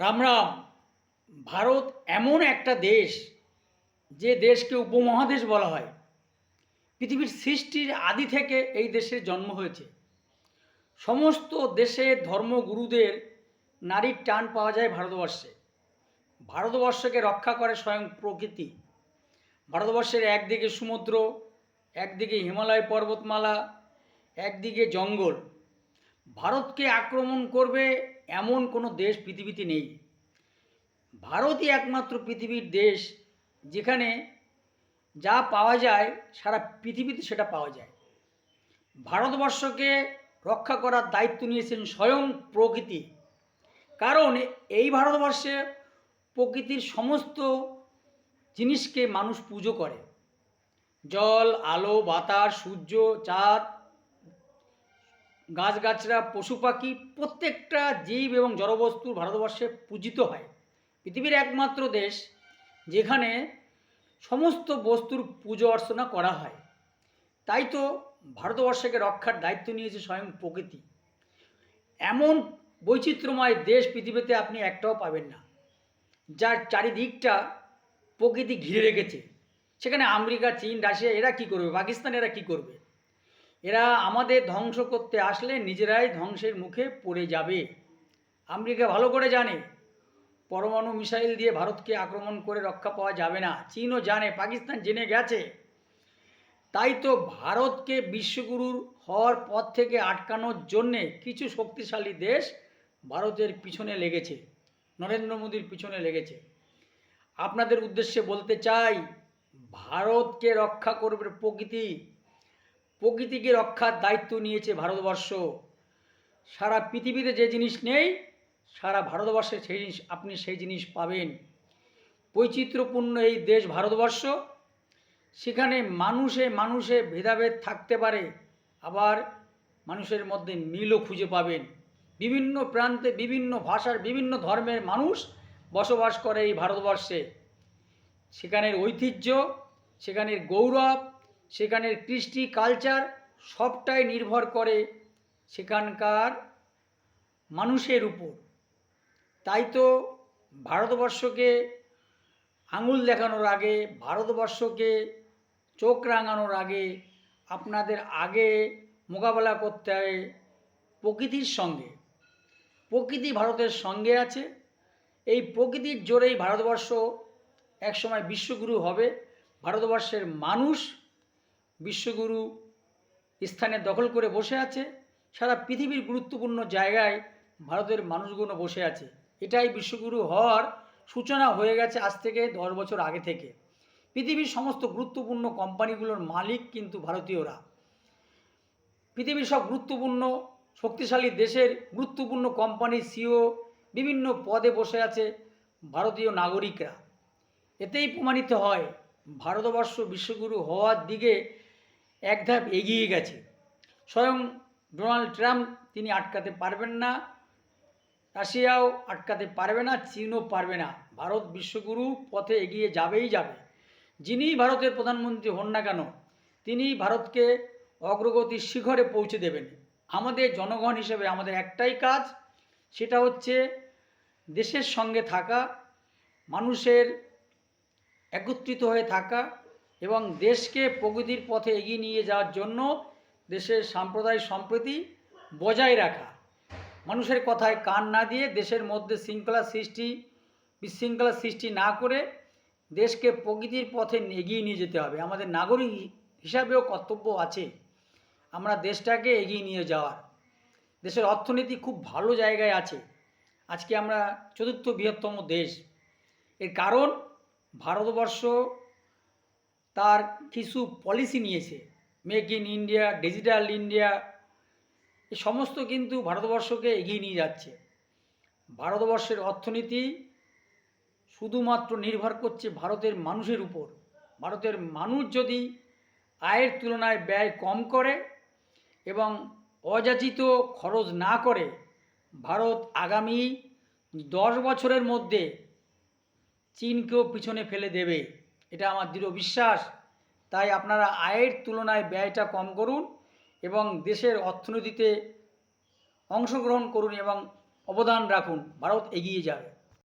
রাম রাম। ভারত এমন একটা দেশ যে দেশকে উপমহাদেশ বলা হয়। পৃথিবীর সৃষ্টির আদি থেকে এই দেশের জন্ম হয়েছে। সমস্ত দেশের ধর্মগুরুদের নারীর টান পাওয়া যায় ভারতবর্ষে। ভারতবর্ষকে রক্ষা করে স্বয়ং প্রকৃতি। ভারতবর্ষের একদিকে সমুদ্র, একদিকে হিমালয় পর্বতমালা, একদিকে জঙ্গল। ভারতকে আক্রমণ করবে এমন কোনো দেশ পৃথিবীতে নেই। ভারতই একমাত্র পৃথিবীর দেশ যেখানে যা পাওয়া যায়, সারা পৃথিবীতে সেটা পাওয়া যায়। ভারতবর্ষকে রক্ষা করার দায়িত্ব নিয়েছেন স্বয়ং প্রকৃতি। কারণ এই ভারতবর্ষে প্রকৃতির সমস্ত জিনিসকে মানুষ পুজো করে। জল, আলো, বাতাস, সূর্য, চাঁদ গাছগাছরা পশু পাখি প্রত্যেকটা জীব এবং জড়বস্তু ভারতবর্ষে পূজিত হয়। পৃথিবীর একমাত্র দেশ যেখানে সমস্ত বস্তুর পুজো অর্চনা করা হয়। তাই তো ভারতবর্ষকে রক্ষার দায়িত্ব নিয়েছে স্বয়ং প্রকৃতি। এমন বৈচিত্র্যময় দেশ পৃথিবীতে আপনি একটাও পাবেন না, যার চারিদিকটা প্রকৃতি ঘিরে রেখেছে। সেখানে আমেরিকা, চীন, রাশিয়া, এরা কি করবে? পাকিস্তান, এরা কি করবে? এরা আমাদের ধ্বংস করতে আসলে নিজেরাই ধ্বংসের মুখে পড়ে যাবে। আমেরিকা ভালো করে জানে, পরমাণু মিসাইল দিয়ে ভারতকে আক্রমণ করে রক্ষা পাওয়া যাবে না। চীনও জানে, পাকিস্তান জেনে গেছে। তাই তো ভারতকে বিশ্বগুরুর হওয়ার পথ থেকে আটকানোর জন্যে কিছু শক্তিশালী দেশ ভারতের পিছনে লেগেছে, নরেন্দ্র মোদীর পিছনে লেগেছে। আপনাদের উদ্দেশ্যে বলতে চাই, ভারতকে রক্ষা করবে প্রকৃতি। প্রকৃতিকে রক্ষার দায়িত্ব নিয়েছে ভারতবর্ষ। সারা পৃথিবীতে যে জিনিস নেই, সারা ভারতবর্ষে সেই জিনিস, আপনি সেই জিনিস পাবেন। বৈচিত্র্যপূর্ণ এই দেশ ভারতবর্ষ। সেখানে মানুষে মানুষে ভেদাভেদ থাকতে পারে, আবার মানুষের মধ্যে মিলও খুঁজে পাবেন। বিভিন্ন প্রান্তে বিভিন্ন ভাষার বিভিন্ন ধর্মের মানুষ বসবাস করে এই ভারতবর্ষে। সেখানের ঐতিহ্য, সেখানের গৌরব সেখানের কৃষ্টি কালচার সবটাই নির্ভর করে সেখানকার মানুষের উপর। তাই তো ভারতবর্ষকে আঙুল দেখানোর আগে, ভারতবর্ষকে চোখ রাঙানোর আগে আপনাদের আগে মোকাবেলা করতে হয় প্রকৃতির সঙ্গে। প্রকৃতি ভারতের সঙ্গে আছে। এই প্রকৃতির জোরেই ভারতবর্ষ একসময় বিশ্বগুরু হবে। ভারতবর্ষের মানুষ বিশ্বগুরু স্থানে দখল করে বসে আছে, সারা পৃথিবীর গুরুত্বপূর্ণ জায়গায় ভারতের মানুষগুলো বসে আছে। এটাই বিশ্বগুরু হওয়ার সূচনা হয়ে গেছে আজ থেকে দশ বছর আগে থেকে। পৃথিবীর সমস্ত গুরুত্বপূর্ণ কোম্পানিগুলোর মালিক কিন্তু ভারতীয়রা। পৃথিবীর সব গুরুত্বপূর্ণ, শক্তিশালী দেশের গুরুত্বপূর্ণ কোম্পানির সিও বিভিন্ন পদে বসে আছে ভারতীয় নাগরিকরা। এতেই প্রমাণিত হয়, ভারতবর্ষ বিশ্বগুরু হওয়ার দিকে এক ধাপ এগিয়ে গেছে। স্বয়ং ডোনাল্ড ট্রাম্প তিনি আটকাতে পারবেন না, রাশিয়াও আটকাতে পারবে না, চীনও পারবে না। ভারত বিশ্বগুরু পথে এগিয়ে যাবেই যাবে। যিনি ভারতের প্রধানমন্ত্রী হন না কেন, তিনি ভারতকে অগ্রগতির শিখরে পৌঁছে দেবেন। আমাদের জনগণ হিসেবে আমাদের একটাই কাজ, সেটা হচ্ছে দেশের সঙ্গে থাকা, মানুষের একত্রিত হয়ে থাকা এবং দেশকে প্রগতির পথে এগিয়ে নিয়ে যাওয়ার জন্য দেশের সাম্প্রদায়িক সম্প্রীতি বজায় রাখা। মানুষের কথায় কান না দিয়ে দেশের মধ্যে শৃঙ্খলা সৃষ্টি, বিশৃঙ্খলা সৃষ্টি না করে দেশকে প্রকৃতির পথে এগিয়ে নিয়ে যেতে হবে। আমাদের নাগরিক হিসাবেও কর্তব্য আছে আমরা দেশটাকে এগিয়ে নিয়ে যাওয়ার। দেশের অর্থনীতি খুব ভালো জায়গায় আছে। আজকে আমরা চতুর্থ বৃহত্তম দেশ। এর কারণ ভারতবর্ষ তার কিছু পলিসি নিয়েছে। Make in India digital India এ সমস্ত কিন্তু ভারতবর্ষকে এগিয়ে নিয়ে যাচ্ছে। ভারতবর্ষের অর্থনীতি শুধুমাত্র নির্ভর করছে ভারতের মানুষের উপর। ভারতের মানুষ যদি আয়ের তুলনায় ব্যয় কম করে এবং অযাচিত খরচ না করে, ভারত আগামী দশ বছরের মধ্যে চীনকেও পিছনে ফেলে দেবে। এটা আমার দৃঢ় বিশ্বাস। তাই আপনারা আয়ের তুলনায় ব্যয়টা কম করুন এবং দেশের অর্থনীতিতে অংশগ্রহণ করুন এবং অবদান রাখুন। ভারত এগিয়ে যাবে।